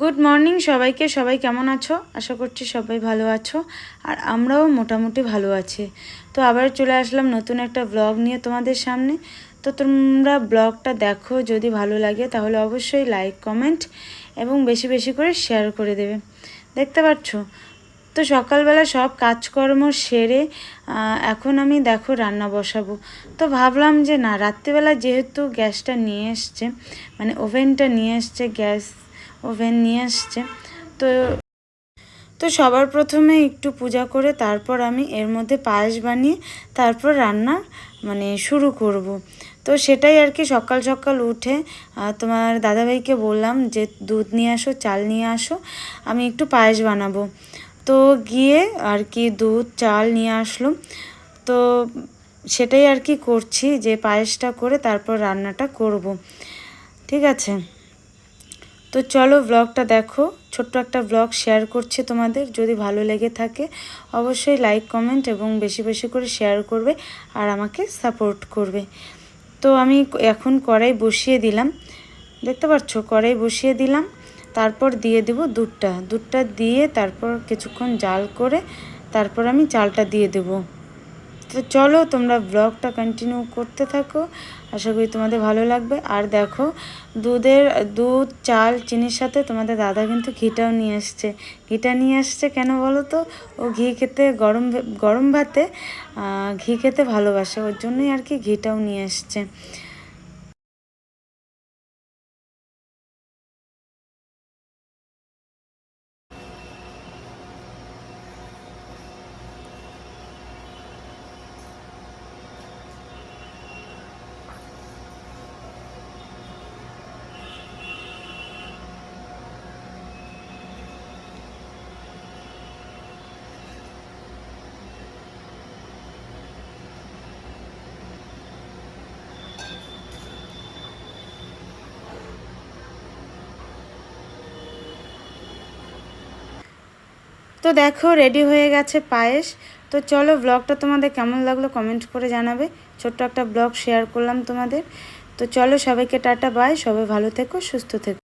Good morning সবাইকে। সবাই কেমন আছো? আশা করছি সবাই ভালো আছো। আর আমরাও মোটামুটি ভালো আছি। তো আবার চলে আসলাম নতুন একটা ব্লগ নিয়ে তোমাদের সামনে। তো তোমরা ব্লগটা দেখো, যদি ভালো লাগে তাহলে অবশ্যই লাইক কমেন্ট এবং বেশি বেশি করে শেয়ার করে দেবে। দেখতে পাচ্ছ? তো সকালবেলা সব কাজকর্ম সেরে এখন আমি দেখো রান্না বসাবো। তো ভাবলাম যে না, রাত্রিবেলা যেহেতু গ্যাসটা নিয়ে এসছে মানে ওভেনটা নিয়ে এসছে, গ্যাস ওভেন নিয়ে আসছে। তো তো সবার প্রথমে একটু পূজা করে তারপর আমি এর মধ্যে পায়েস বানিয়ে তারপর রান্না মানে শুরু করব। তো সেটাই আর কি সকাল সকাল উঠে তোমার দাদাভাইকে বললাম যে দুধ নিয়ে আসো, চাল নিয়ে আসো, আমি একটু পায়েস বানাবো। তো গিয়ে আর কি দুধ, চাল নিয়ে আসলো। তো সেটাই আর কি করছি যে পায়েসটা করে তারপর রান্নাটা করব। ঠিক আছে? তো চলো ব্লগটা দেখো। ছোট্ট একটা ব্লগ শেয়ার করছি তোমাদের। যদি ভালো লেগে থাকে, অবশ্যই লাইক কমেন্ট এবং বেশি বেশি করে শেয়ার করবে আর আমাকে সাপোর্ট করবে। তো আমি এখন কড়াই বসিয়ে দিলাম। দেখতে পাচ্ছ? কড়াই বসিয়ে দিলাম। তারপর দিয়ে দেব দুধটা। দুধটা দিয়ে তারপর কিছুক্ষণ জাল করে তারপর আমি চালটা দিয়ে দেবো। তো চলো তোমরা ব্লগটা কন্টিনিউ করতে থাকো। আশা করি তোমাদের ভালো লাগবে। আর দেখো, দুধের, দুধ, চাল, চিনির সাথে তোমাদের দাদা কিন্তু ঘিটাও নিয়ে আসছে। ঘিটা নিয়ে আসছে কেন বলো তো? ও ঘি খেতে গরম গরম ভাতে ঘি খেতে ভালোবাসে। ওর জন্যই আর কি ঘিটাও নিয়ে এসছে তো দেখো রেডি হয়ে গেছে পায়েস। তো চলো ব্লগটা তোমাদের কেমন লাগল কমেন্ট করে জানাবে। ছোট্ট একটা ব্লগ শেয়ার করলাম তোমাদের। তো চলো, সবাইকে টাটা বাই সবাই ভালো থেকো, সুস্থ থেকো।